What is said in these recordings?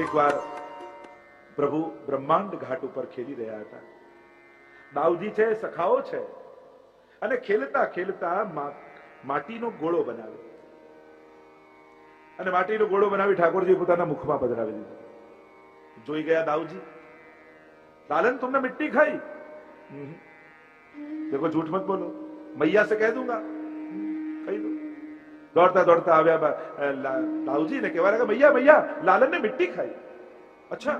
એકવાર પ્રભુ બ્રહ્માંડ ઘાટ ઉપર ખેલી રહ્યા હતા દાઉજી છે સખાઓ છે અને ખેલતા ખેલતા મા- માટીનો ગોળો બનાવ્યો અને માટીનો ગોળો બનાવી ઠાકોરજી પોતાના મુખમાં પધરાવી દીધો જોઈ ગયા દાઉજી लालन तुमने मिट्टी खाई हम्म। देखो झूठ मत बोलो मैया से कह दूंगा हम्म, कही दो दौड़ता दौड़ता આવ્યા બા- અ, લા- दाऊजी ने कहा लगा मैया मैया लालन ने मिट्टी खाई अच्छा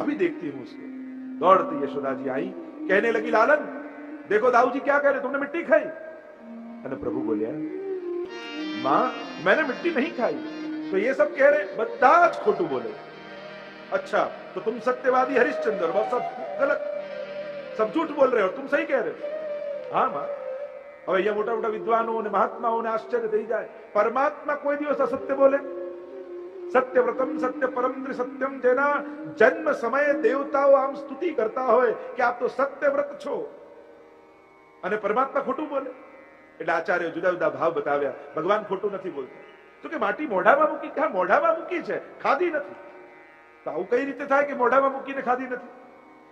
अभी देखती हूँ उसको दौड़ती यशोदा जी आई कहने लगी लालन देखो दाऊजी क्या कह रहे तुमने मिट्टी खाई અને પ્રભુ બોલ્યા માં मैंने मिट्टी नहीं खाई तो ये सब कह रहे બધા જ ખોટું બોલે अच्छा तो तुम सत्यवादी हरिश्चंद्र और सब गलत सब झूठ बोल रहे हो और तुम सही कह रहे हो હા માં હવે અહીંયા મોટા મોટા વિદ્વાનો અને મહાત્માઓને આશ્ચર્ય થઈ જાય. પરમાત્મા કોઈ દિવસ અસત્ય બોલે? સત્ય વ્રતમ, સત્ય પરમ સત્યમ જેના જન્મ સમયે દેવતાઓ આમ સ્તુતિ કરતા હોય કે આપ તો સત્ય વ્રત છો. અને પરમાત્મા ખોટું બોલે? એટલે આચાર્ય જુદા જુદા ભાવ બતાવ્યા. ભગવાન ખોટું નથી બોલતા. તો કે માટી મોઢામાં મૂકી મોઢામાં મૂકી છે, ખાધી નથી. તો આવું કઈ રીતે થાય કે મોઢામાં મૂકીને ખાધી નથી?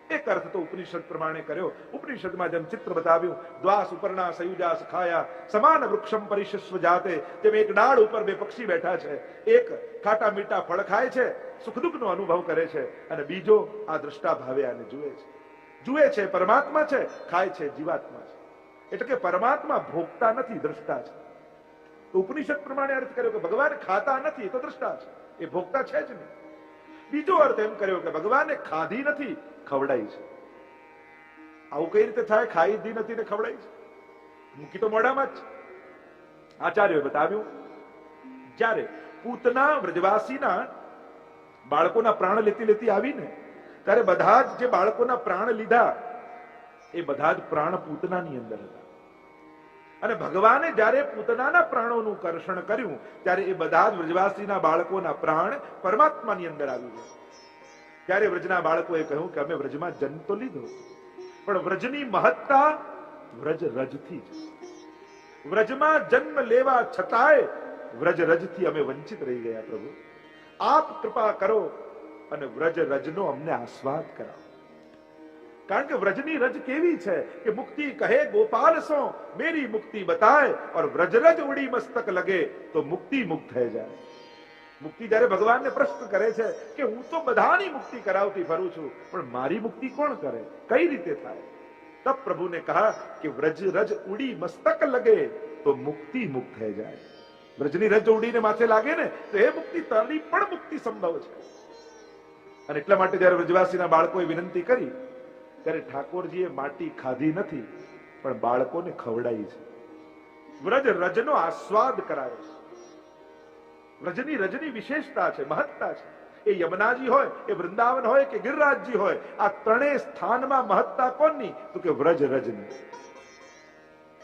એક અર્થ તો ઉપનિષદ પ્રમાણે કર્યો. ઉપનિષદમાં જેમ ચિત્ર બતાવ્યું, દ્વાસ ઉપરના સયુજા સખાયા, સમાન વૃક્ષમ પરિશસ્વ જાતે, તેમ એક ડાળ ઉપર બે પક્ષી બેઠા છે. એક ખાટા મીઠા ફળ ખાય છે સુખ દુઃખનો અનુભવ કરે છે, અને બીજો આ દ્રષ્ટા ભાવે આને જુએ છે. જુએ છે, પરમાત્મા છે, ખાય છે, જીવાત્મા છે. એટલે કે પરમાત્મા ભોગતા નથી, દ્રષ્ટા છે. ઉપનિષદ પ્રમાણે અર્થ કર્યો કે ભગવાન ખાતા નથી તો દ્રષ્ટા છે. એ ભોગતા છે જ નહીં. બીજો અર્થ એમ કર્યો કે ભગવાને ખાધી નથી, ખવડાઈ છે. આવું કઈ રીતે થાય? ખાઈ નથી ને ખવડાઈ છે. મૂકી તો મોઢામાં જ આચાર્ય બતાવ્યું, જ્યારે પૂતના વ્રજવાસીના બાળકોના પ્રાણ લેતી લેતી આવીને, ત્યારે બધા જ જે બાળકોના પ્રાણ લીધા, એ બધા જ પ્રાણ પૂતનાની અંદર હતા. અને ભગવાને જ્યારે પૂતનાના પ્રાણોનું કર્ષણ કર્યું, ત્યારે એ બધા જ વ્રજવાસીના બાળકોના પ્રાણ પરમાત્માની અંદર આવી ગયા ત્યારે વ્રજના બાળકોએ કહ્યું કે અમે વ્રજમાં જન્મ તો લીધો પણ વ્રજની મહત્તા વ્રજ રજથી છે. વ્રજમાં જન્મ લેવા છતાંય વ્રજ રજથી અમે વંચિત રહી ગયા પ્રભુ. આપ કૃપા કરો અને વ્રજ રજનો અમને આસ્વાદ કરાવો. કારણ કે વ્રજની રજ કેવી છે કે મુક્તિ કહે, ગોપાલ સો, મેરી મુક્તિ બતાય. ઓર વ્રજ રજ ઉડી મસ્તક લગે તો મુક્તિ મુક્ત થઈ જાય. મુક્તિ જ્યારે ભગવાનને પ્રશ્ન કરે છે કે હું તો બધાની મુક્તિ કરાવતી ફરું છું, પણ મારી મુક્તિ કોણ કરે? કઈ રીતે થાય? તબ પ્રભુને કહા કે વ્રજ રજ ઉડી મસ્તક લગે તો મુક્તિ મુક્ત થઈ જાય. વ્રજની રજ ઉડીને માથે લાગે ને, તો એ મુક્તિ તારી પણ મુક્તિ સંભવ છે. અને એટલા માટે જ્યારે વ્રજવાસીના બાળકોએ વિનંતી કરી ત્યારે ઠાકોરજીએ માટી ખાધી નથી, પણ બાળકોને ખવડાવી છે. વ્રજ રજનો આસ્વાદ કરાયો છે. વ્રજની રજની વિશેષતા છે, મહત્તા છે. એ યમુનાજી હોય, એ વૃંદાવન હોય, કે ગિરરાજજી હોય, આ ત્રણેય સ્થાનમાં મહત્તા કોની? તો કે વ્રજ રજની.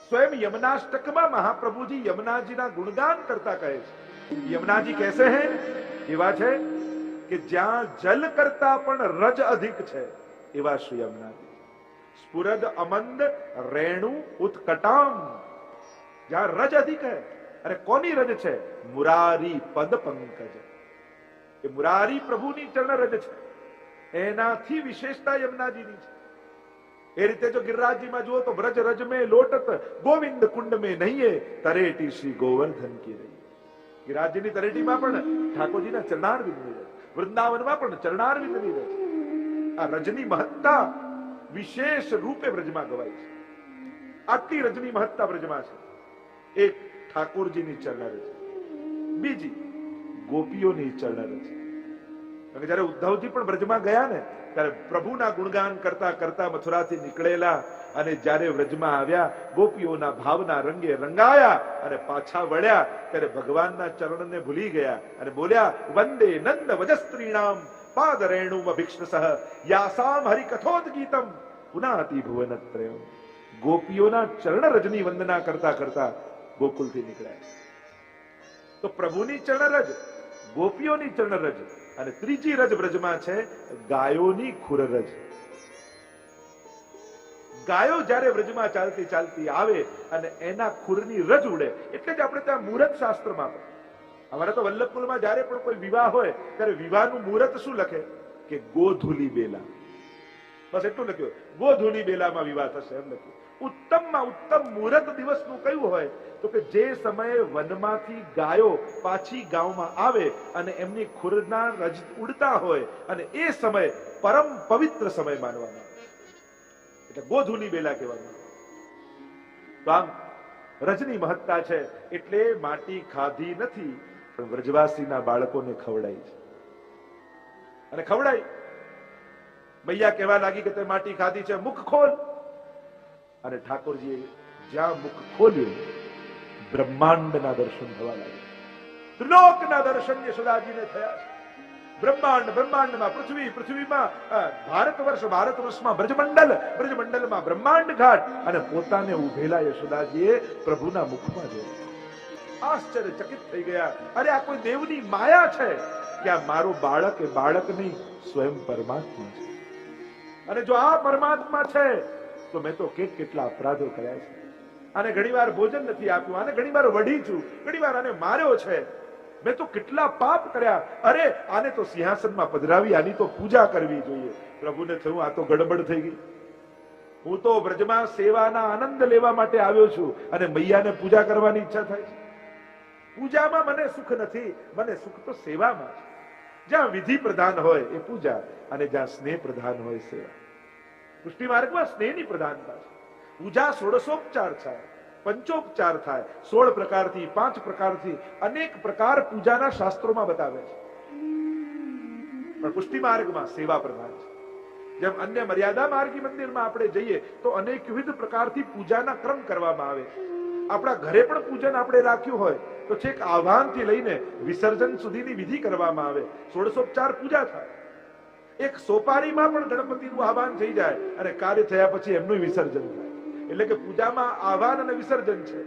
સ્વયં યમનાષ્ટકમાં મહાપ્રભુજી યમુનાજીના ગુણગાન કરતા કહે છે. યમુનાજી કેસે હે, એવા છે કે જ્યાં જલ કરતા પણ રજ અધિક છે. એવા શ્રી યમુનાજી સ્ફુરદ અમંદ રેણુ ઉત્કટામ જ્યાં રજ અધિક હે અને કોની રજ છે મુરારી પદ પંકજ એ મુરારી પ્રભુની ચરણ રજ છે એનાથી વિશેષતા યમુનાજીની છે એ રીતે જો ગિરિરાજજીમાં જુઓ તો વ્રજ રજ में લોટત ગોવિંદ કુંડ में નહીં તરેટી શ્રી ગોવર્ધન કી રહી ગિરિરાજજીની તરેટીમાં પણ ઠાકોરજીના ચરણારવિંદની રજ વૃંદાવનમાં પણ ચરણારવિંદની રજ આ રજની મહત્તા વિશેષ રૂપે વ્રજમાં ગવાય છે. આટલી રજની મહત્તા વ્રજમાં છે. એક ઠાકોરજીની ચરણ છે. બીજી ગોપીઓની ચરણ છે. કારણ કે જયારે ઉદ્ધવજી પણ વ્રજમાં ગયા ને, ત્યારે પ્રભુના ગુણગાન કરતા કરતા મથુરાથી નીકળેલા અને જ્યારે વ્રજમાં આવ્યા, ગોપીઓના ભાવના રંગે રંગાયા અને પાછા વળ્યા, ત્યારે ભગવાનના ચરણને ભૂલી ગયા અને બોલ્યા, વંદે નંદ વજસ્ત્રીણામ પાદ રેણુમ અભિક્ષસહ યાસામ હરિકથોદ ગીતમ પુનાતિ ભુવનત્રયમ ગોપીઓના ચરણ રજની વંદના કરતા કરતા ગોકુલથી નીકળ્યા તો પ્રભુની ચરણ રજ ગોપીઓની ચરણ રજ અને ત્રીજી રજ બ્રજમાં છે ગાયોની ખુર રજ ગાયો જ્યારે વ્રજમાં ચાલતી ચાલતી આવે અને એના ખુરની રજ ઉડે, એટલે જ આપણે ત્યાં મુહૂર્ત શાસ્ત્રમાં અમારા તો વલ્લભપુરમાં જ્યારે પણ કોઈ વિવાહ હોય, ત્યારે વિવાહનું મુહૂર્ત શું લખે? કે ગોધુલી બેલા. બસ એટલું લખ્યું. ગોધુલી બેલામાં વિવાહ થશે, એમ લખ્યું. ઉત્તમમાં ઉત્તમ મુહૂર્ત દિવસનું કયું હોય? તો કે જે સમયે વનમાંથી ગાયો પાછી ગામમાં આવે અને એમની ખુરના રજ ઉડતા હોય અને એ સમય પરમ પવિત્ર સમય માનવામાં આવે. એટલે ગોધુલી બેલા કહેવામાં આવે. તો આમ રજની મહત્તા છે, એટલે માટી ખાધી નથી પણ વ્રજવાસીના બાળકોને ખવડાય છે. અને ખવડાય. મૈયા કહેવા લાગી કે તે માટી ખાધી છે, મુખ ખોલ. અને ઠાકોરજીએ જ્યાં મુખ ખોલ્યું, બ્રહ્માંડના દર્શન થવા લાગ્યા. ત્રિલોકના દર્શન યશોદાજીને થયા છે. બ્રહ્માંડ, બ્રહ્માંડમાં પૃથ્વી, પૃથ્વીમાં ભારત વર્ષ, ભારત વર્ષમાં બ્રજમંડલ, બ્રજમંડલમાં બ્રહ્માંડ ઘાટ. અને પોતાને ઉભેલા યશોદાજીએ પ્રભુના મુખમાં જોયું. આશ્ચર્યચકિત થઈ ગયા. અરે, આ કોઈ દેવની માયા છે? કે આ મારું બાળક એ બાળક નહીં સ્વયં પરમાત્મા છે? અને જો આ પરમાત્મા છે, તો મેં તો કેટ કેટલા અપરાધો કર્યા છે. આને ઘણીવાર ભોજન નથી આપ્યું, આને ઘણીવાર વઢી છું, ઘણીવાર આને માર્યો છે. મેં તો કેટલા પાપ કર્યા. અરે, આને તો સિંહાસનમાં પધરાવી, આની તો પૂજા કરવી જોઈએ. પ્રભુને થયું, આ તો ગડબડ થઈ ગઈ. હું તો બ્રજમાં સેવાના આનંદ લેવા માટે આવ્યો છું અને મૈયાને પૂજા કરવાની ઈચ્છા થાય છે. પૂજામાં મને સુખ નથી, મને સુખ તો સેવામાં છે. જ્યાં વિધિ પ્રધાન હોય એ પૂજા અને જ્યાં સ્નેહ પ્રધાન હોય સેવા. પુષ્ટિ માર્ગમાં સ્નેહની પ્રધાનતા છે. પૂજા સોળસોપચાર થાય, પંચોપચાર થાય, સોળ પ્રકારથી, પાંચ પ્રકારથી, અનેક પ્રકાર પૂજાના શાસ્ત્રોમાં બતાવે છે. પણ પુષ્ટિ માર્ગમાં સેવા પ્રધાન છે. જેમ અન્ય મર્યાદા માર્ગી મંદિરમાં આપણે જઈએ તો અનેકવિધ પ્રકારથી પૂજાના ક્રમ કરવામાં આવે છે. આપણા ઘરે પણ પૂજન આપણે રાખ્યું હોય, તો છેક આહ્વાનથી લઈને વિસર્જન સુધીની વિધિ કરવામાં આવે. સોળસોપચાર પૂજા થાય. એક સોપારીમાં પણ ગણપતિનું આહવાન થઈ જાય અને કાર્ય થયા પછી એમનું વિસર્જન થાય. એટલે કે પૂજામાં આહવાન અને વિસર્જન છે.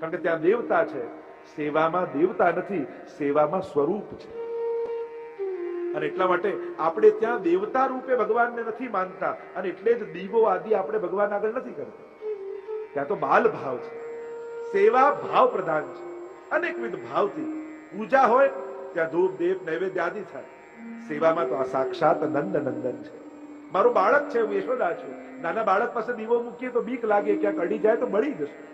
કારણ કે ત્યાં દેવતા છે. સેવામાં દેવતા નથી, સેવામાં સ્વરૂપ છે. અને એટલા માટે આપણે ત્યાં દેવતા રૂપે ભગવાનને નથી માનતા અને એટલે જ દીવો આદિ આપણે ભગવાન આગળ નથી કરતા. ત્યાં તો બાલ ભાવ છે. સેવા ભાવ પ્રધાન છે. અનેકવિધ ભાવથી. પૂજા હોય, ત્યાં ધૂપ દેવ નૈવેદ્ય આદિ થાય. સેવામાં તો આ સાક્ષાત નંદ નંદન છે. મારું બાળક છે, હું યશોદા છું. નાના બાળક પાસે દીવો મૂકીએ તો બીક લાગે, ક્યાંક અડી જાય તો બળી જશે.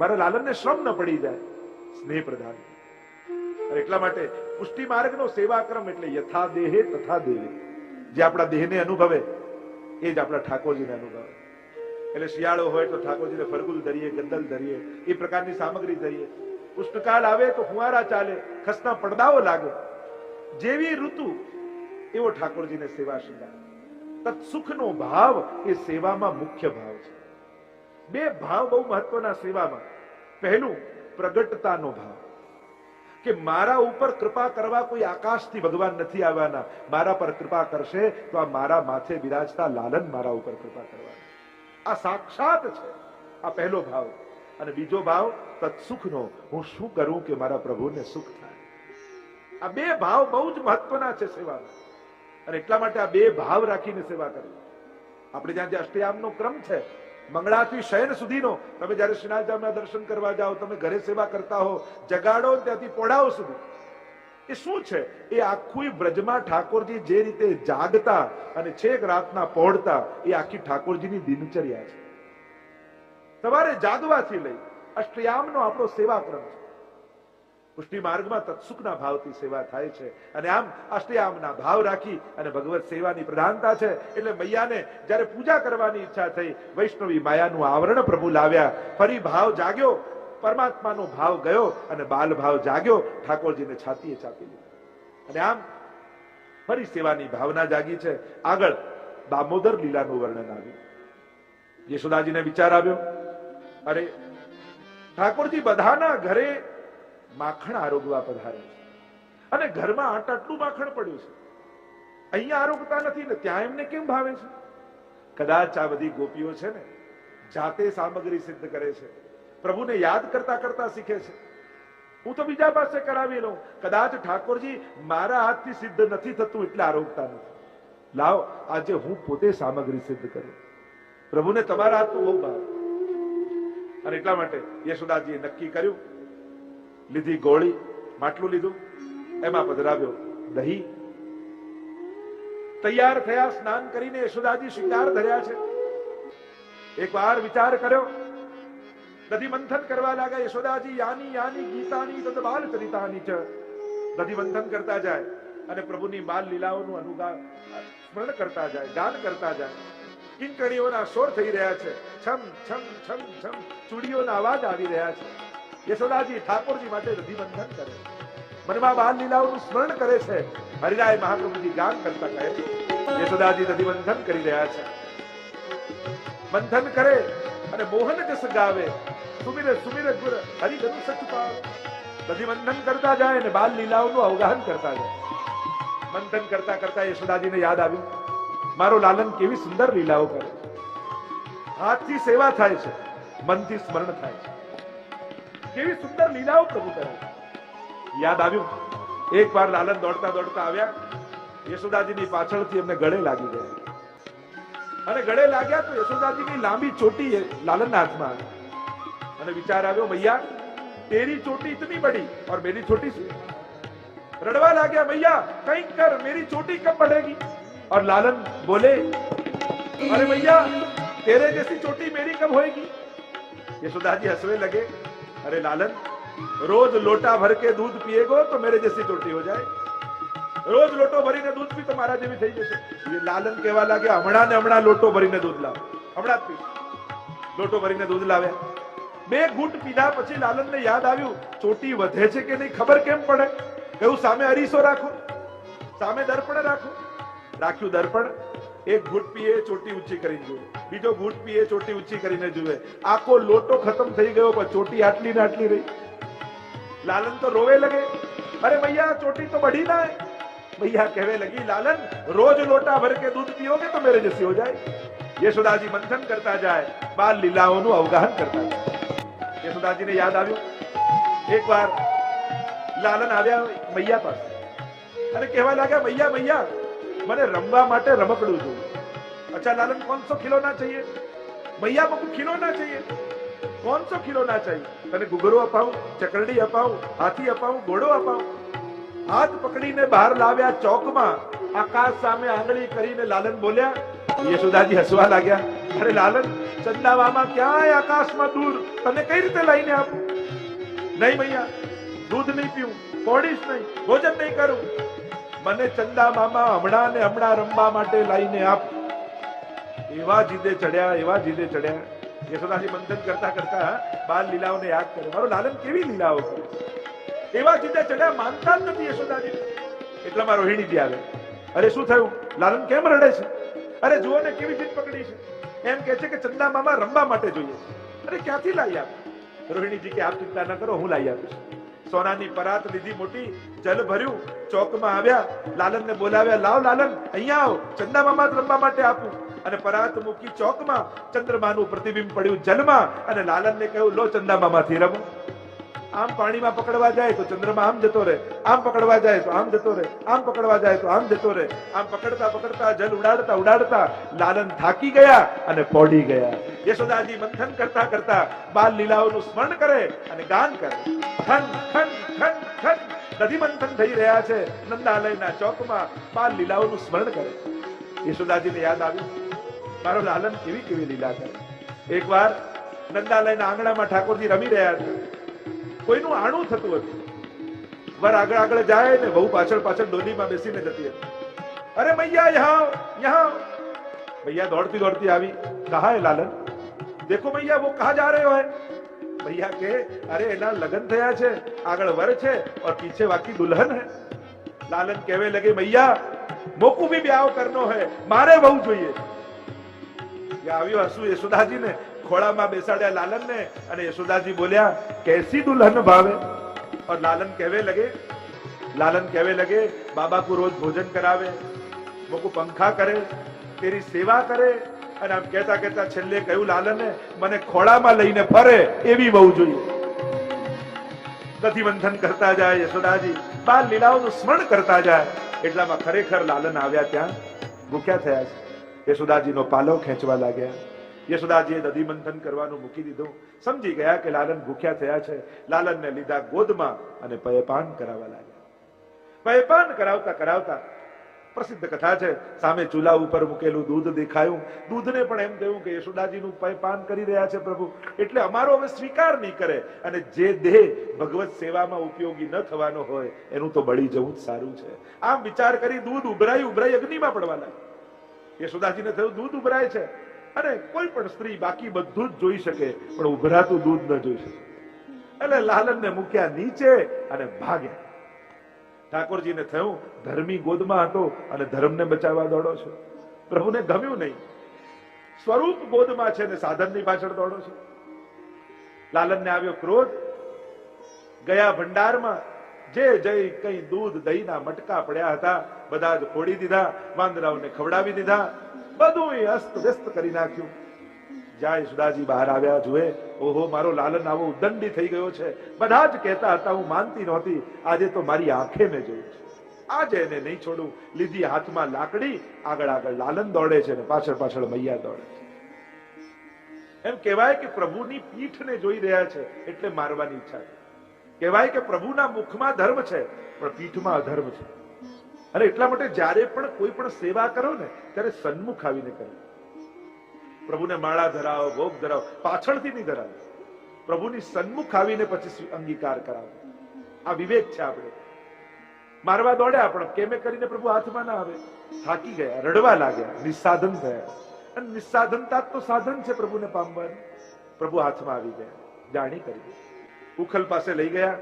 મારા લાલનને શ્રમ ન પડી જાય. સ્નેહ પ્રધાન. એટલા માટે પુષ્ટિ માર્ગનો સેવાક્રમ એટલે યથા દેહે તથા દેવે જે આપણા દેહને અનુભવે, એ જ આપણા ઠાકોરજીને અનુભવે. એટલે શિયાળો હોય તો ઠાકોરજીને ફરગુલ ધરીએ ગદ્દલ ધરીએ, એ પ્રકારની સામગ્રી ધરીએ. ઉષ્ણકાળ આવે તો ફુવારા ચાલે ખસના પડદાઓ લાગે. જેવી ઋતુ, એવો ઠાકોરજીને સેવા શૃંગાર તત્સુખનો ભાવ એ સેવામાં મુખ્ય ભાવ છે. બે ભાવ બહુ મહત્વના સેવામાં. પહેલું, પ્રગટતાનો ભાવ. કે મારા ઉપર કૃપા કરવા કોઈ આકાશથી ભગવાન નથી આવવાના. મારા પર કૃપા કરશે તો આ મારા માથે બિરાજતા લાલન મારા ઉપર કૃપા કરવાના. આ સાક્ષાત છે, આ પહેલો ભાવ. અને બીજો ભાવ, તત્સુખનો. હું શું કરું કે મારા પ્રભુને સુખ થાય? આ બે ભાવ બહુ જ મહત્વના છે સેવામાં. અને એટલા માટે આ બે ભાવ રાખીને સેવા કરવી. આપણે જ્યાં જે અષ્ટયામનો ક્રમ છે, મંગળાથી શયન સુધીનો, તમે જ્યારે શ્રીનાથધામના દર્શન કરવા જાઓ, તમે ઘરે સેવા કરતા હો, જગાડો ત્યાંથી પોડાઓ સુધી. એ શું છે? એ આખું બ્રજમાં ઠાકોરજી જે રીતે જાગતા અને છેક રાતના પહોળતા, એ આખી ઠાકોરજીની દિનચર્યા છે. સવારે જાગવાથી લઈ અષ્ટયામનો આપણો સેવાક્રમ છે. પુષ્ટિ માર્ગમાં તત્સુખના ભાવથી સેવા થાય છે. અને આમ અષ્ટયામના ભાવ રાખી અને ભગવત સેવાની પ્રધાનતા છે. એટલે મૈયાને જ્યારે પૂજા કરવાની ઈચ્છા થઈ, વૈષ્ણવી માયાનું આવરણ પ્રભુ લાવ્યા. ફરી ભાવ જાગ્યો પરમાત્માનો ભાવ ગયો અને બાલ ભાવ જાગ્યો, ઠાકોરજીને છાતીએ ચાપી લીધા. અને આમ ફરી સેવાની ભાવના જાગી છે. આગળ દામોદર લીલાનું વર્ણન આવ્યું. યશોદાજીને વિચાર આવ્યો. અરે, ઠાકોરજી બધાના ઘરે માખણ આરોગવા પધારે છે. અને ઘરમાં આટ આટલું માખણ પડ્યું છે. અહીંયા આરોગતા નથી ને ત્યાં એમને કેમ ભાવે છે? કદાચ આ બધી ગોપીઓ છે ને જાતે સામગ્રી સિદ્ધ કરે છે. પ્રભુને યાદ કરતા કરતા શીખે છે. હું તો બીજા પાસે કરાવી લઉં. કદાચ ઠાકોરજી મારા હાથથી સિદ્ધ નથી થતું એટલે આરોગતા નથી. લાવ, આજે હું પોતે સામગ્રી સિદ્ધ કરું. પ્રભુને તમારા હાથનું બહુ ભાવ અને એટલા માટે યશોદાજીએ નક્કી કર્યું. લીધી ગોળી, માટલું લીધું, એમાં પધરાવ્યો દહીં. તૈયાર થયા, સ્નાન કરીને યશોદાજી શિંગાર ધર્યા છે. એક વાર વિચાર કર્યો દધી મંથન કરવા લાગ્યા યશોદાજી યાની યાની ગીતાની તદ બાલ ચરિતાની ચ દધી કરતા જાય અને પ્રભુની બાલ લીલાઓનું અનુગાન સ્મરણ કરતા જાય ગાન કરતા જાય કિંકણીઓના શોર થઈ રહ્યા છે છમ છમ છમ છમ ચૂડીઓના અવાજ આવી રહ્યા છે યશોદાજી ઠાકોરજી માટે દધી કરે મનમાં બાલ લીલાઓનું સ્મરણ કરે છે હરિરાય મહાપ્રભુજી ગાન કરતા કહે યશોદાજી દધી કરી રહ્યા છે બંધન કરે અને મોહન જસ ગાવે. સુમિર સુમિર ગુર હરિ ગરુ સચ પાવે બધી મંથન કરતા જાય અને બાલ લીલાઓનું અવગાહન કરતા જાય. મંથન કરતા કરતા યશોદાજીને યાદ આવ્યું. મારો લાલન કેવી સુંદર લીલાઓ કરે. હાથથી સેવા થાય છે, મનથી સ્મરણ થાય છે. કેવી સુંદર લીલાઓ પ્રભુ કરે યાદ આવ્યું? એક વાર લાલન દોડતા દોડતા આવ્યા. યશોદાજીની પાછળથી એમને ગળે લાગી ગયા. અને ગળે લાગ્યા તો યશોદાજીની લાંબી ચોટી એ લાલનના હાથમાં આવી અને વિચાર આવ્યો ભૈયા તેરી ચોટી इतनी बड़ी और मेरी छोटी सी रड़वा लाग्या भैया કંઈક કર मेरी ચોટી कब बढ़ेगी और लालन बोले अरे भैया तेरे जैसी चोटी मेरी कब होएगी यशोदाजी हंसने लगे अरे लालन रोज लोटा भर के दूध पिएगो तो मेरे जैसी चोटी हो जाए રોજ લોટો ભરીને દૂધ પી તો જેવી થઈ જશે. એ લાલન કહેવા લાગે હમણાં ને હમણાં લોટો ભરીને દૂધ લાવે. હમણાં પી. લોટો ભરીને દૂધ લાવે. બે ઘૂંટ પીધા પછી લાલનને યાદ આવ્યું, ચોટી વધે છે કે નહીં, ખબર કેમ પડે? કહ્યું, સામે અરીસો રાખો. સામે દર્પણ રાખો. રાખ્યું દર્પણ. એક ઘૂંટ પીએ, ચોટી ઊંચી કરીને જુએ. બીજો ઘૂંટ પીએ, ચોટી ઊંચી કરીને જુએ. આખો લોટો ખતમ થઈ ગયો, પણ ચોટી આટલી ને આટલી રહી. લાલન તો રોવે લગે. અરે મૈયા ચોટી તો બઢી ના भैया कहने लगी, लालन, रोज लोटा भर के दूध पियोगे तो मेरे जैसी हो जाए। यशोदा जी मंथन करता जाए, बाल लीलाओं अवगाहन करता जाए। यशोदा जी ને યાદ આવ્યું એક વાર લાલન આવ્યા મૈયા પાસે અને કહેવા લાગ્યા મૈયા મૈયા મને રમવા માટે રમકડું જોઈએ અચ્છા લાલન કોણ ખીલો ના ચાહીએ મૈયા બકુ ખિલોના ચાહીએ કોણ ખીલો ના ચાહીએ તને ઘુઘરો અપાવું ચકરડી અપાવું હાથી અપાવું ઘોડો અપાવું હાથ પકડીને બહાર લાવ્યા ચોકમાં, આકાશ સામે આંગળી કરીને લાલન બોલ્યા, યશોદાજી હસવા લાગ્યા, અરે લાલન, ચંદાવામાં ક્યાંય આકાશમાં દૂર તને કઈ રીતે લઈને આપું? નહીં મૈયા, દૂધ નહીં પીવું, પોડીશ નહીં, ભોજન નહીં કરું. મને ચંદા મામા હમણાં ને હમણાં રમવા માટે લઈને આપ. એવા જીદે ચડ્યા, એવા જીદે ચડ્યા. યશોદાજી મંથન કરતા કરતા બાલ લીલાઓને યાદ કરે. મારો લાલન કેવી લીલાઓ કરે એવા જીદે ચડ્યા માનતા જ નથી યશોદાજી. એટલામાં રોહિણીજી આવે. અરે શું થયું? લાલન કેમ રડે છે? અરે જુઓ ને કેવી જીત પકડી છે. એમ કે છે કે ચંદા મામા રમવા માટે જોઈએ અરે ક્યાંથી લાવી આપ? રોહિણીજી કે, આપ ચિંતા ન કરો, હું લાવી આપીશ. સોનાની પરાત લીધી મોટી, જલ ભર્યું, ચોકમાં આવ્યા, લાલનને બોલાવ્યા, લાવ લાલન, અહીંયા આવો, ચંદા મામા રમવા માટે આપું. અને પરાત મૂકી ચોકમાં ચંદ્રમાનું પ્રતિબિંબ પડ્યું જલમાં અને લાલનને કહ્યું, લો ચંદા મામાથી રમો. આમ પાણીમાં પકડવા જાય તો ચંદ્રમાં આમ જતો રહે. આમ પકડવા જાય તો આમ જતો રહે. આમ પકડવા જાય તો આમ જતો રહે. આમ પકડતા પકડતા જલ ઉડાડતા ઉડાડતા લાલન થાકી ગયા અને પોડી ગયા. યશોદાજી મંથન કરતા કરતા બાલ લીલાઓનું સ્મરણ કરે અને ગાન કરે. ખન ખન ખન ખન. દધી મંથન થઈ રહ્યા છે નંદાલયના ચોકમાં. બાલ લીલાઓનું સ્મરણ કરે. યશોદાજીને યાદ આવ્યું. મારો લાલન કેવી કેવી લીલા કરે એકવાર નંદાલયના આંગણામાં ઠાકોરજી રમી રહ્યા હતા. કોઈનું આણું થતું હતું વર આગળ આગળ જાય ને બહુ પાછળ પાછળ ડોલીમાં બેસીને જતી હતી. અરે મૈયા, યહાં યહાં. મૈયા દોડતી દોડતી આવી. કહા હે લાલન? દેખો મૈયા, વો કહા જા રહ્યો હે? મૈયા કે, અરે એના લગન થયા છે, આગળ વર છે ઓર પીછે બાકી દુલ્હન હે. લાલન કહેવે લગે, મૈયા, મોકુ ભી બ્યાવ કરનો હે. મારે બહુ જોઈએ. આવ્યો હસુ યશોદાજીને. ખોળામાં બેસાડ્યા લાલનને અને યશોદાજી બોલ્યા कैसी दुल्हन भावे और लालन कहवे लगे लालन कहवे लगे बाबा को रोज भोजन करावे મોકુ પંખા કરે તેરી સેવા કરે અને આમ કહેતા કહેતા છેલ્લે કહ્યું લાલને મને ખોળામાં લઈને ફરે એવી બહુ જોઈએ નથી મંથન કરતા જાય યશોદાજી બાલ લીલાઓનું સ્મરણ કરતા જાય એટલામાં ખરેખર લાલન આવ્યા ત્યાં ભૂખ્યા થયા છે યશોદાજીનો પાલો ખેંચવા લાગ્યા યશોદાજીએ દધી મંથન કરવાનું મૂકી દીધું. સમજી ગયા કે લાલન ભૂખ્યા થયા છે. લાલનને લીધા ગોદમાં અને પયપાન કરાવવા લાગ્યા. પયપાન કરાવતા કરાવતા પ્રસિદ્ધ કથા છે. સામે ચૂલા ઉપર મૂકેલું દૂધ દેખાયું. દૂધને પણ એમ થયું કે યશોદાજીનું પયપાન કરી રહ્યા છે પ્રભુ. એટલે અમારો હવે સ્વીકાર નહીં કરે અને જે દેહ ભગવત સેવામાં ઉપયોગી ન થવાનો હોય એનું તો બળી જવું જ સારું છે. આમ વિચાર કરી દૂધ ઉભરાઈ ઉભરાઈ અગ્નિમાં પડવા લાગ્યું. યશોદાજીને થયું, દૂધ ઉભરાય છે. અને કોઈ પણ સ્ત્રી બાકી બધું જ જોઈ શકે, પણ ઉભરાતું દૂધ ન જોઈ શકે. એટલે લાલનને મૂક્યા નીચે અને ભાગ્યા. ઠાકોરજીને થયું, ધર્મી ગોદમાં હતો અને ધર્મને બચાવવા દોડો છો. પ્રભુને ગમ્યું નહીં. સ્વરૂપ ગોદમાં છે ને સાધનની પાછળ દોડો છો. લાલનને આવ્યો ક્રોધ. ગયા ભંડારમાં જે જઈ કઈ દૂધ દહીંના મટકા પડ્યા હતા, બધા જ ફોડી દીધા, વાંદરાઓને ખવડાવી દીધા. બધું અસ્ત વ્યસ્ત કરી નાખ્યું. જાય સુદાજી બહાર આવ્યા, જુએ, ઓહો, મારો લાલન આવો ઉદંડી થઈ ગયો છે. બધા જ કહેતા હતા, હું માનતી નહોતી, આજે તો મારી આંખે મેં જોયું છે. આજે એને નહીં છોડું. લીધી હાથમાં લાકડી, આગળ આગળ લાલન દોડે છે ને પાછળ પાછળ મૈયા દોડે છે. એમ કહેવાય કે પ્રભુની પીઠને જોઈ રહ્યા છે એટલે મારવાની ઈચ્છા છે. કહેવાય કે પ્રભુના મુખમાં ધર્મ છે, પણ પીઠમાં અધર્મ છે. અને એટલા માટે જ્યારે પણ કોઈ પણ સેવા કરો ને, ત્યારે સન્મુખ આવીને કરો. પ્રભુને માળા ધરાવો, ભોગ ધરાવો, પાછળથી નહીં ધરાવો. પ્રભુની સન્મુખ આવીને પછી અંગીકાર કરાવો. આ વિવેક છે આપણે. મારવા દોડ્યા પણ કેમે કરીને પ્રભુ હાથમાં ના આવે? થાકી ગયા, રડવા લાગ્યા નિસાધન થયા. અને નિસાધનતા તો સાધન છે પ્રભુને પામવાનું. પ્રભુ હાથમાં આવી ગયા. જાણી કરી. ઉખલ પાસે લઈ ગયા.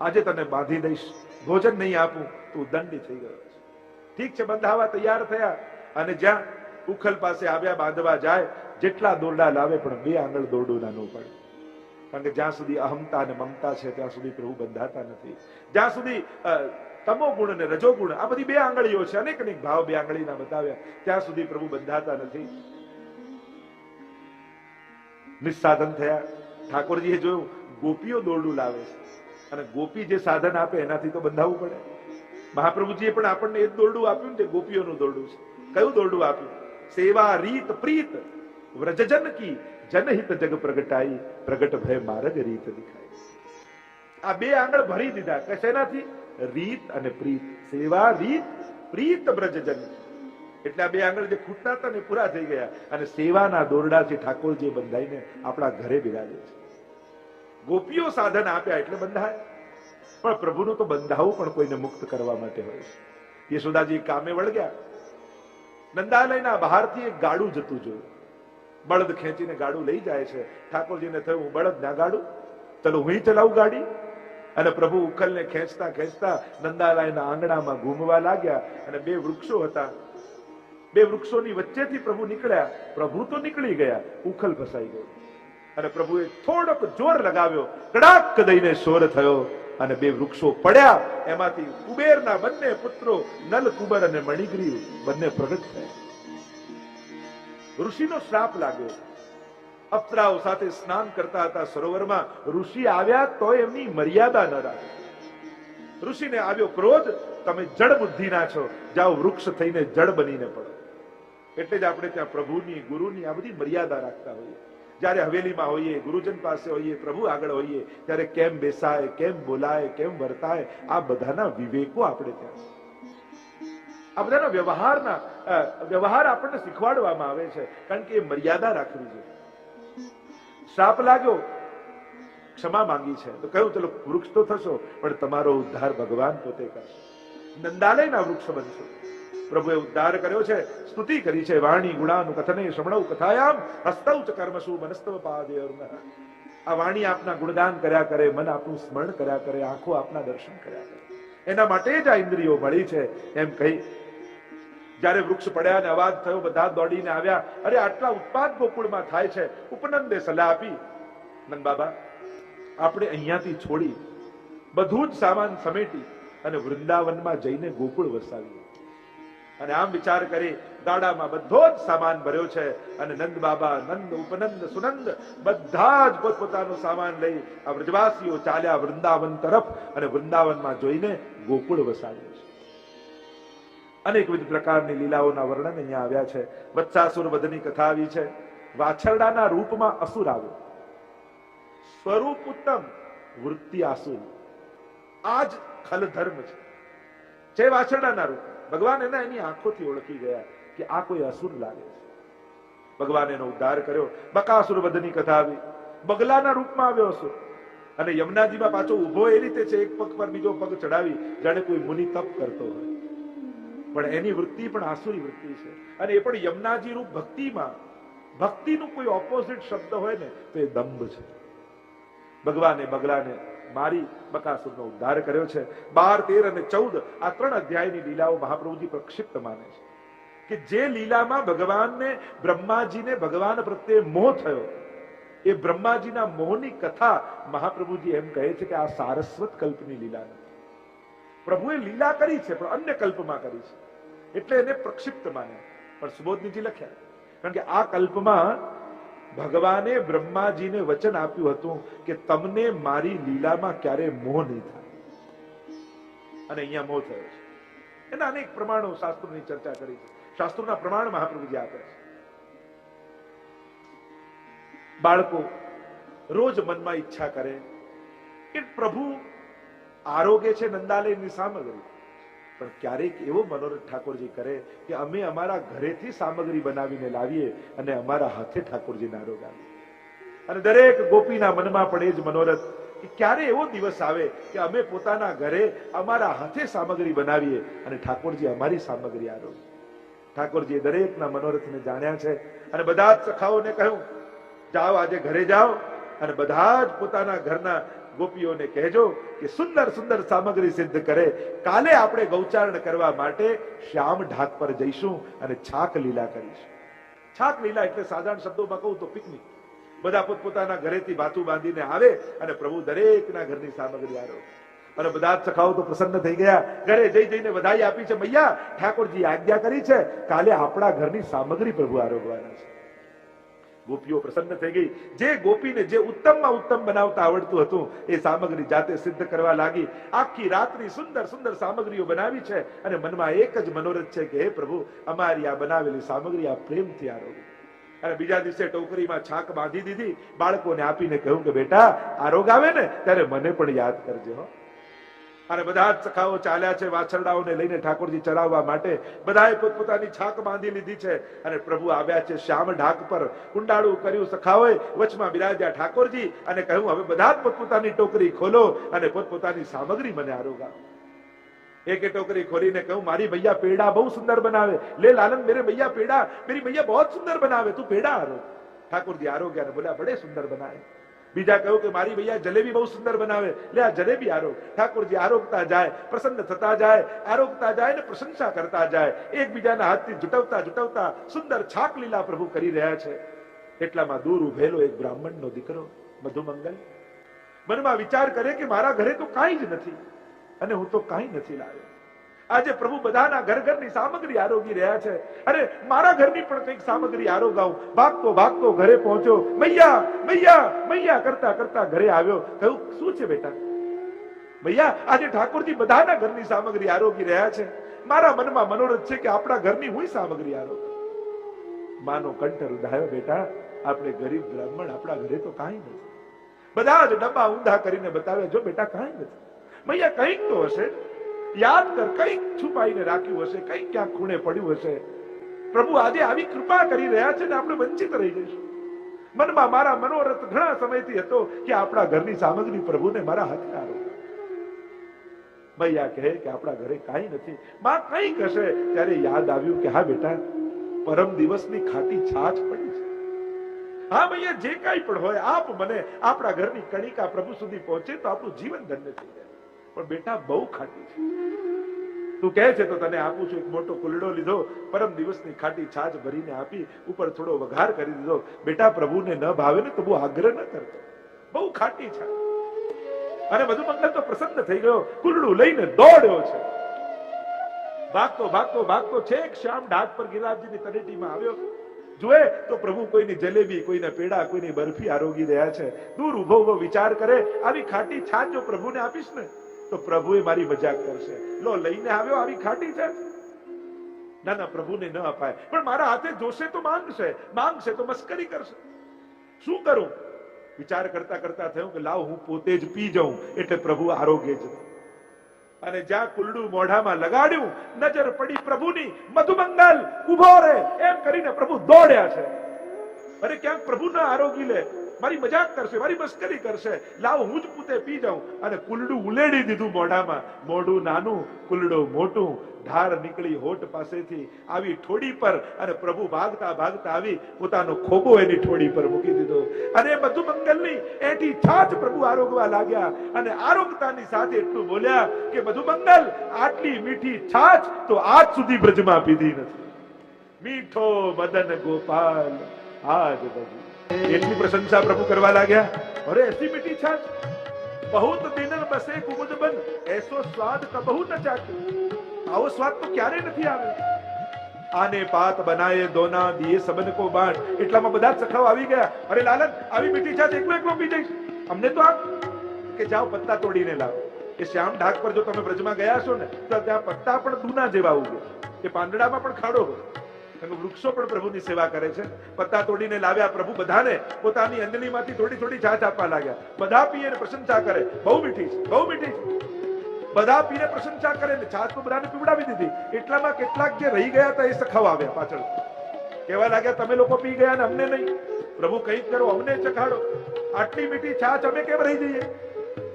આજે તને બાંધી દઈશ. ભોજન નહીં આપું તું દંડી થઈ ગયો છે. ઠીક છે, બંધાવા તૈયાર થયા અને જ્યાં ઉખલ પાસે આવ્યા, બાંધવા જાય, જેટલા દોરડા લાવે પણ બે આંગળ દોરડું ન પડે. કારણ કે જ્યાં સુધી અહમતા અને મમતા છે, ત્યાં સુધી પ્રભુ બંધાતા નથી. જ્યાં સુધી તમો ગુણ અને રજો ગુણ, આ બધી બે આંગળીઓ છે અનેક અનેક ભાવ બે આંગળીના બતાવ્યા, ત્યાં સુધી પ્રભુ બંધાતા નથી. નિસ્સાધન થયા. ઠાકોરજીએ જોયું, ગોપીઓ દોરડું લાવે છે. અને ગોપી જે સાધન આપે એનાથી તો બંધાવવું પડે. મહાપ્રભુજીએ પણ આપણને એ દોરડું આપ્યું ને તે ગોપીઓનું દોરડું છે. કયું દોરડું આપ્યું? સેવા રીત પ્રીત, વ્રજજન કી, જનહિત જગ પ્રગટાઈ, પ્રગટ ભય માર્ગ રીત દેખાય આ બે આંગળ ભરી દીધા. કે શેનાથી? રીત અને પ્રીત. સેવા રીત, પ્રીત વ્રજજન એટલે આ બે આંગળ જે ખૂટતા હતા ને પૂરા થઈ ગયા. અને સેવાના દોરડાથી ઠાકોરજી બંધાઈને આપણા ઘરે બિરાજે છે. ગોપીઓ સાધન આપ્યા એટલે બંધાય. પણ પ્રભુનું તો બંધાવું પણ કોઈને મુક્ત કરવા માટે હોય છે. યશોદાજી કામે વળગ્યા. નંદાલયના બહારથી એક ગાડું જતું જોયું. બળદ ખેંચીને ગાડું લઈ જાય છે. ઠાકોરજીને થયું, હું બળદ ના ગાડું? ચલો હું ચલાવું ગાડી? અને પ્રભુ ઉખલને ખેંચતા ખેંચતા નંદાલયના આંગણામાં ઘૂમવા લાગ્યા અને બે વૃક્ષો હતા. બે વૃક્ષોની વચ્ચેથી પ્રભુ નીકળ્યા. પ્રભુ તો નીકળી ગયા. ઉખલ ફસાઈ ગયો. અને પ્રભુએ થોડોક જોર લગાવ્યો, કડાક દઈને શોર થયો અને બે વૃક્ષો પડ્યા. એમાંથી કુબેરના બંને પુત્રો નલ કુબર અને મણિગ્રી બંને પ્રગટ થયા. ઋષિનો શ્રાપ લાગ્યો. અપ્સરાઓ સાથે સ્નાન કરતા હતા સરોવરમાં. ઋષિ આવ્યા તો એમની મર્યાદા ન રાખી. ઋષિને આવ્યો ક્રોધ, તમે જડ બુદ્ધિના છો. જાઓ વૃક્ષ થઈને જડ બનીને પડો. એટલે જ આપણે ત્યાં પ્રભુની, ગુરુની આ બધી મર્યાદા રાખતા હોઈએ. જ્યારે હવેલીમાં હોઈએ, ગુરુજન પાસે હોઈએ, પ્રભુ આગળ હોઈએ, ત્યારે કેમ બેસાય, કેમ બોલાય, કેમ વર્તાય, આ બધાના વિવેકો આપણે ત્યાં આ બધાના વ્યવહારના વ્યવહાર આપણને શીખવાડવામાં આવે છે, કારણ કે એ મર્યાદા રાખવી જોઈએ. શ્રાપ લાગ્યો, ક્ષમા માંગી છે. તો કહ્યું, ચલો, વૃક્ષ તો થશો, પણ તમારો ઉદ્ધાર ભગવાન પોતે કરશે. નંદાલયના વૃક્ષ બનશો. પ્રભુએ ઉદ્ધાર કર્યો છે, સ્તુતિ કરી છે, વાણી, ગુણાનું કથને શ્રમણવ કથાયામ, હસ્તૌ ચ કર્મસુ મનસ્તવ પાદે આ વાણી આપના ગુણદાન કર્યા કરે, મન આપનું સ્મરણ કર્યા કરે, આંખો આપના દર્શન કર્યા કરે. એના માટે જ આ ઇન્દ્રિયો મળી છે. એમ કહી, જ્યારે વૃક્ષ પડ્યા અને અવાજ થયો, બધા દોડીને આવ્યા, અરે, આટલા ઉત્પાદ ગોકુળમાં થાય છે. ઉપનંદે સલાહ આપી. નંદ બાબા, આપણે અહીંયાથી છોડી બધું જ સામાન સમેટી અને વૃંદાવનમાં જઈને ગોકુળ વસાવીએ અને આમ વિચાર કરી ગાડામાં બધો જ સામાન ભર્યો છે અને નંદ બાબા, નંદ ઉપનંદ, સુનંદ બધા જ પોતપોતાનો સામાન લઈ આ વ્રજવાસીઓ ચાલ્યા વૃંદાવન તરફ અને વૃંદાવનમાં જોઈને ગોકુળ વસાવ્યું છે. અનેકવિધ પ્રકારની લીલાઓના વર્ણન અહીંયા આવ્યા છે. વત્સાસુર વધની કથા આવી છે. વાછરડાના રૂપમાં અસુર આવ્યો. સ્વરૂપ ઉત્તમ, વૃત્તિ આસુર. આ જ ખલધર્મ છે. જે વાછરડાના રૂપ. ભગવાન એના એની આંખોથી ઓળખી ગયા કે આ કોઈ અસુર લાગે છે. ભગવાન એનો ઉદ્ધાર કર્યો, બકાસુર વધની કથા આવી. બગલાના રૂપમાં આવ્યો અસુર. અને યમુનાજીમાં પાછો ઊભો એ રીતે છે, એક પગ પર બીજો પગ ચડાવી, જાણે કોઈ મુનિ તપ કરતો હોય. પણ એની વૃત્તિ પણ આસુરી વૃત્તિ છે. અને એ પણ યમુનાજી રૂપ ભક્તિમાં. ભક્તિનું કોઈ ઓપોઝિટ શબ્દ હોય ને, તો એ દંભ છે. ભગવાને બગલાને મારી બકાસુરનો ઉદ્ધાર કર્યો છે. બાર, તેર અને ચૌદ આ ત્રણ અધ્યાયની લીલાઓ મહાપ્રભુજી પ્રક્ષિપ્ત માને છે કે જે લીલામાં ભગવાનને, બ્રહ્માજીને ભગવાન પ્રત્યે મોહ થયો, એ બ્રહ્માજીના મોહની કથા મહાપ્રભુજી એમ કહે છે કે આ સારસ્વત કલ્પની લીલા નથી. પ્રભુએ લીલા કરી છે, પણ અન્ય કલ્પમાં કરી છે. એટલે એને પ્રક્ષિપ્ત માને. પણ સુબોધનીજી લખ્યા, કારણ કે આ કલ્પમાં ભગવાને બ્રહ્માજીને વચન આપ્યું હતું કે તમને મારી લીલામાં ક્યારે મોહ નહીં થાય. અને અહીંયા મોહ થયો છે. એના અનેક પ્રમાણો શાસ્ત્રોની ચર્ચા કરી છે. શાસ્ત્રોના પ્રમાણ મહાપ્રભુજી આપે છે. બાળકો, રોજ મનમાં ઈચ્છા કરે કે પ્રભુ આરોગ્ય છે નંદાલયની સામગ્રી. પણ ક્યારેક એવો મનોરથ ઠાકોરજી કરે કે અમે અમારા ઘરેથી સામગ્રી બનાવીને લાવીએ અને અમારા હાથે ઠાકોરજીને આરોગાવીએ અને દરેક ગોપીના મનમાં પણ જ મનોરથ કે ક્યારે એવો દિવસ આવે કે અમે પોતાના ઘરે અમારા હાથે સામગ્રી બનાવીએ અને ઠાકોરજી અમારી સામગ્રી આરોગે. ઠાકોરજીએ દરેકના મનોરથને જાણ્યા છે અને બધા જ સખાઓને કહ્યું, જાઓ આજે ઘરે જાઓ અને બધા જ પોતાના ઘરના ગોપીઓને કહેજો કે સુંદર સુંદર સામગ્રી સિદ્ધ કરે. કાલે આપણે ગૌચારણ કરવા માટે શ્યામ ઢાક પર જઈશું અને છાક લીલા કરીશું. છાક લીલા એટલે સાધારણ શબ્દોમાં કહું તો પિકનિક બધા પોતપોતાના ઘરેથી ભાથું બાંધીને આવે અને પ્રભુ દરેકના ઘરની સામગ્રી આરો. અને બધા સખાઓ તો પ્રસન્ન થઈ ગયા. ઘરે જઈ જઈને વધાઈ આપી છે, મૈયા, ઠાકોરજી આજ્ઞા કરી છે, કાલે આપણા ઘરની સામગ્રી પ્રભુ આરોગવાના છે. ગોપીઓ પ્રસન્ન થઈ ગઈ. જે ગોપીને જે ઉત્તમમાં ઉત્તમ બનાવતા આવડતું હતું, એ સામગ્રી જાતે સિદ્ધ કરવા લાગી. આખી રાત્રિ સુંદર સુંદર સામગ્રીઓ બનાવી છે અને મનમાં એક જ મનોરથ છે કે, હે પ્રભુ, અમારી આ બનાવેલી સામગ્રી આ પ્રેમથી આરોગી. અને બીજા દિવસે ટોકરીમાં છાક બાંધી દીધી. બાળકોને આપીને કહ્યું કે, બેટા આરોગ આવે ને, ત્યારે મને પણ યાદ કરજો, હો. અને બધા જ સખાઓ ચાલ્યા છે, વાછરડાઓને લઈને ઠાકોરજી ચરાવવા માટે. બધાએ પોતપોતાની છાક બાંધી લીધી છે અને પ્રભુ આવ્યા છે શ્યામ ઢાક પર. કુંડાળું કર્યું સખાઓએ, વચમાં બિરાજ્યા ઠાકોરજી અને કહ્યું, હવે બધા જ પોતપોતાની ટોકરી ખોલો અને પોતપોતાની સામગ્રી મને આરોગાવો એક ટોકરી ખોલીને કહું મારી ભૈયા પેડા બહુ સુંદર બનાવે. લે લાલન, મેરે ભૈયા પેડા, મેરી ભૈયા બહુ સુંદર બનાવે, તું પેડા આરો. ઠાકોરજી આરોગ્યા બોલ્યા, બડે સુંદર બનાવે. બીજા કહ્યું કે મારી ભૈયા જલેબી બહુ સુંદર બનાવે. લે, આ જલેબી આરોગ. ઠાકોરજી આરોગતા જાય, પ્રસન્ન થતા જાય, આરોગતા જાય ને પ્રશંસા કરતા જાય. એકબીજાના હાથથી જુટવતા જુટવતા સુંદર છાક લીલા પ્રભુ કરી રહ્યા છે. એટલામાં દૂર ઉભેલો એક બ્રાહ્મણનો દીકરો, મધુમંગલ. મનમાં વિચાર કરે કે મારા ઘરે તો કાંઈ જ નથી. અને હું તો કાંઈ નથી લાવ્યો. આજે પ્રભુ બધાના ઘર ઘરની સામગ્રી આરોગી રહ્યા છે. અરે, મારા ઘરની પણ કંઈક સામગ્રી આરોગાવ ભાગતો ભાગતો ઘરે પહોંચ્યો. મૈયા મૈયા મૈયા, કરતા કરતા ઘરે આવ્યો. કહ્યું, શું છે બેટા? મૈયા, આજે ઠાકોરજી બધાના ઘરની સામગ્રી આરોગી રહ્યા છે. મારા મનમાં મનોરથ છે કે આપણા ઘરની હું સામગ્રી આરોગ. માનો કંઠ રૂધાયો બેટા. આપણે ગરીબ બ્રાહ્મણ, આપણા ઘરે તો કાંઈ નથી. બધા જ ડબ્બા ઊંધા કરીને બતાવે, જો બેટા, કાંઈ નથી. મૈયા, કંઈક તો હશે. યાદ કર, કંઈક છુપાઈને રાખ્યું હશે, કંઈક ક્યાંક ખૂણે પડ્યું હશે. પ્રભુ, આજે આવી કૃપા કરી રહ્યા છે ને આપણે વંચિત રહી જઈશું. મનમાં મારા મનોરથ ઘણા સમયથી હતો કે આપણા ઘરની સામગ્રી પ્રભુને મારા હાથે આરો મૈયા કહે કે આપણા ઘરે કાંઈ નથી. માં કંઈક હશે, ત્યારે યાદ આવ્યું કે હા બેટા, પરમ દિવસની ખાટી છાછ પડી છે. હા ભૈયા જે કાંઈ પણ હોય, આપ મને આપણા ઘરની કણિકા પ્રભુ સુધી પહોંચે તો આપણું જીવન ધન્ય થઈ જાય. પણ બેટા બહુ ખાટી છે. તું કહે છે તો તને આપું છું, એક મોટો કુલડો લીધો, પરમ દિવસની ખાટી છાજ ભરીને આપી, ઉપર થોડો વઘાર કરી દીધો. બેટા પ્રભુને ન ભાવે ને તો બહુ આગ્રહ ન કરતો. બહુ ખાટી છાજ. અને મધુમંગલ તો પ્રસન્ન થઈ ગયો. કુલડું લઈને દોડ્યો છે. ભાગતો ભાગતો ભાગતો, છેક શ્યામ ઢાક પર ગિરિરાજજીની તળેટીમાં આવ્યો. જુએ, તો પ્રભુ કોઈની જલેબી, કોઈને પેડા, કોઈની બરફી આરોગી રહ્યા છે. દૂર ઊભો ઊભો વિચાર કરે, આવી ખાટી છાજ જો પ્રભુને આપીશ ને તો પ્રભુએ મારી મજાક કરશે. લો, લઈને આવ્યો, આવી ખાટી છે. ના ના, પ્રભુને ન અપાય. પણ મારા હાથે જોશે તો માંગશે. માંગશે તો મસ્કરી કરશે. શું કરું? વિચાર કરતા કરતા થયું કે લાવ, હું પોતે જ પી જાઉં, એટલે પ્રભુ આરોગ્ય જ અને જ્યાં કુલડું મોઢામાં લગાડ્યું, નજર પડી પ્રભુની. મધુમંગલ ઊભો રે એમ કરીને પ્રભુ દોડ્યા છે. અરે ક્યાંક પ્રભુ ના આરોગી લે. મારી મજાક કરશે, મારી મસ્કરી કરશે. લાવ, હું જ પૂતે પી જાઉં. અને કુલડું ઉલેડી દીધું મોઢામાં. મોઢું નાનું કુલડો મોટું. ધાર નીકળી હોટ પાસેથી આવી ઠોડી પર અને પ્રભુ ભાગતા ભાગતા આવી પોતાનો ખોબો એની ઠોડી પર મૂકી દીધો. અને એ બધું મંગલની એથી છાછ પ્રભુ આરોગવા લાગ્યા. અને આરોગતાની સાથે એટલું બોલ્યા કે બધું મંગલ, આટલી મીઠી છાછ તો આજ સુધી બ્રજમાં પીધી નથી. મીઠો મદન ગોપાલ, આજ બધું. એટલી પ્રશંસા પ્રભુ કરવા લાગ્યા. અરે, એસી મીઠી છાછ બહુત દિનન બસે કુમુદ બન. એસો સ્વાદ કબહુ ન ચાખ્યો આવો સ્વાદ તો ક્યારે નથી આવ્યો આને પાત બનાયે દોના દિયે સબન કો બાટ. એટલામાં બધા સખાઓ આવી ગયા. અરે, લાલન, આવી મીઠી છાછ એકલો એકલો પી જઈશ. અમને તો આપ કે જાઓ પત્તા તોડીને લાવો. એ શ્યામ ઢાક પર જો તમે બ્રજમાં ગયા છો ને, તો ત્યાં પત્તા પણ દૂના જેવા ઉગે. એ પાંદડામાં પણ ખાડો હોય. વૃક્ષો પણ પ્રભુની સેવા કરે છે. પત્તા તોડીને લાવ્યા પ્રભુ બધાને, પોતાની અંજલીમાંથી થોડી થોડી છાછ આપવા લાગ્યા. બધા પીએ પ્રશંસા કરે. બહુ મીઠી બહુ મીઠી બધા પીને પ્રશંસા કરે ને છાછ તો બધાને પીવડાવી દીધી. એટલામાં કેટલાક જે રહી ગયા હતા એ સખાવ આવ્યા પાછળ. કહેવા લાગ્યા, તમે લોકો પી ગયા ને અમને નહીં. પ્રભુ કંઈક કરો, અમને ચખાડો. આટલી મીઠી છાછ અમે કેમ રહી જઈએ?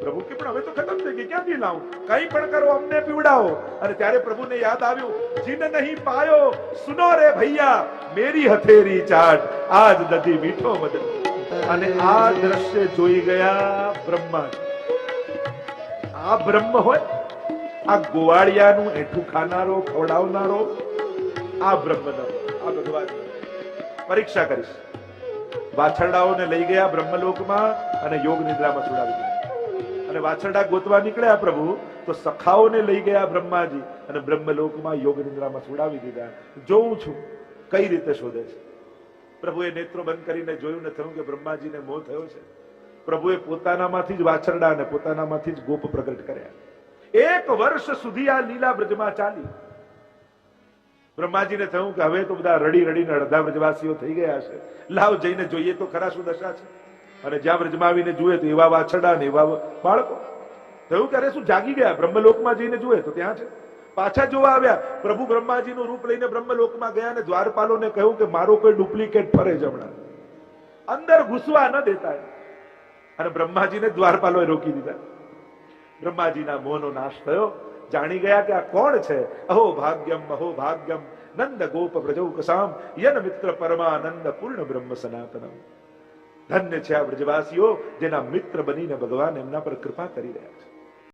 પ્રભુ, કે પણ હવે તો ખતમ થઈ ગઈ, ક્યાંથી લાવું? કઈ પણ કરો, અમને પીવડાવો. અને ત્યારે પ્રભુને યાદ આવ્યું, જીન નહીં પાયો, સુનો રે ભૈયા, મેરી હથેરી ચાટ, આજ દધી મીઠો મદન અને આ દ્રશ્ય જોઈ ગયા બ્રહ્મા આ બ્રહ્મ હોય, આ ગોવાળિયાનું એઠું ખાનારો, ખવડાવનારો, આ બ્રહ્મ ન આ ભગવાન પરીક્ષા કરીશ. વાછરડાઓને લઈ ગયા બ્રહ્મલોકમાં અને યોગ નિદ્રામાં સુડાવી અને વાછરડા ગોતવા નીકળ્યા પ્રભુ, તો સખાઓને લઈ ગયા બ્રહ્માજી અને બ્રહ્મલોકમાં યોગ નિદ્રામાં સુડાવી દીધા. જોઉં છું કઈ રીતે શોધે છે. પ્રભુએ નેત્રો બંધ કરીને જોયું ને થયું કે બ્રહ્માજીને મોહ થયો છે. પ્રભુએ પોતાનામાંથી જ વાછરડા અને પોતાનામાંથી જ ગોપ પ્રગટ કર્યા. એક વર્ષ સુધી આ લીલા બ્રજમાં ચાલી. બ્રહ્માજીને થયું કે હવે તો બધા રડી રડીને અડધા બ્રજવાસીઓ થઈ ગયા છે. લાવ જઈને જોઈએ તો ખરા શું દશા છે. અને જ્યાં રજમાવીને આવીને જુએ તો એવા વાછરડા ને એવા બાળકો. થયું ત્યારે શું જાગી ગયા? બ્રહ્મલોકમાં જઈને જુએ તો ત્યાં છે. પાછા જોવા આવ્યા. પ્રભુ બ્રહ્માજીનું રૂપ લઈને બ્રહ્મલોકમાં ગયા અને દ્વારપાલોને કહ્યું કે મારો કોઈ ડુપ્લિકેટ ફરે છે હમણાં. અંદર ઘૂસવા ન દેતા અને બ્રહ્માજીને દ્વારપાલોએ રોકી દીધા. બ્રહ્માજીના મોહનો નાશ થયો. જાણી ગયા કે આ કોણ છે? અહો ભાગ્યમ અહો ભાગ્યમ. નંદ ગોપ બ્રજૌ કસામ યન મિત્ર પરમાનંદ પૂર્ણ બ્રહ્મ સનાતનમ. ધન્ય છે આ બ્રજવાસીઓ જેના મિત્ર બનીને ભગવાન એમના પર કૃપા કરી રહ્યા છે.